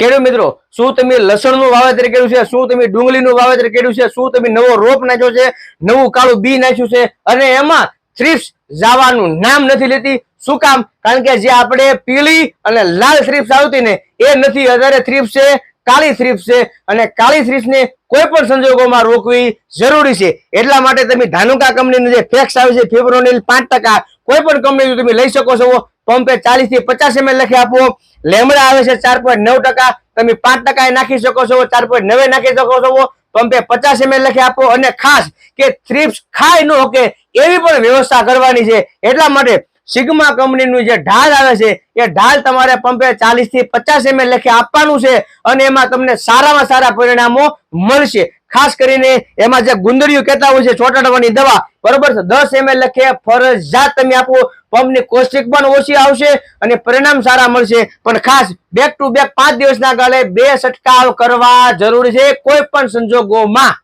ખેડૂત મિત્રો? શું તમે લસણનું વાવેતર કર્યું છે? શું તમે ડુંગળીનું વાવેતર કર્યું છે? શું તમે નવો રોપ નાખ્યો છે? નવું કાળું બી નાખ્યું છે? અને એમાં થ્રીપ્સ જવાનું નામ નથી લેતી. શું કામ? કારણ કે જે આપણે પીળી અને લાલ થ્રીપ્સ આવતી ને, એ નથી. અત્યારે થ્રીપ્સ છે, કાળી થ્રીપ્સ છે. અને કાળી થ્રીપ્સ ને કોઈ પણ સંજોગોમાં રોકવી જરૂરી છે. એટલા માટે તમે ધાનુકા કંપનીનું જે ફેક્સ આવે છે, ફેબ્રોનિલ પાંચ ટકા, કોઈ પણ કંપની તમે લઈ શકો છો. પંપે ચાલીસથી પચાસ એમએલ લખી આપો. લેમડા આવે છે ચાર પોઈન્ટ નવ ટકા. તમે પાંચ ટકા નાખી શકો છો, ચાર પોઈન્ટ નવે નાખી શકો છો. પંપે પચાસ એમએલ લખી આપો અને ખાસ કે થ્રીપ્સ ખાય ન કે એવી પણ વ્યવસ્થા કરવાની છે. એટલા માટે સિગ્મા કંપનીનું જે ઢાલ આવે છે, એ ઢાલ તમારે પંપે ચાલીસથી પચાસ એમએલ લખી આપવાનું છે અને એમાં તમને સારામાં સારા પરિણામો મળશે. ખાસ કરીને એમાં જે ગુંદરીઓ કહેતા હોય છે, ચોટાડવાની દવા, બરોબર છે? દસ એમએલ લખે, ફરજિયાત તમે આપો, પંપની કોસ્ટિક પણ ઓછી આવશે અને પરિણામ સારા મળશે. પણ ખાસ બેક ટુ બેક પાંચ દિવસના ગાળે બે છંટકાવ કરવા જરૂરી છે કોઈ પણ સંજોગોમાં.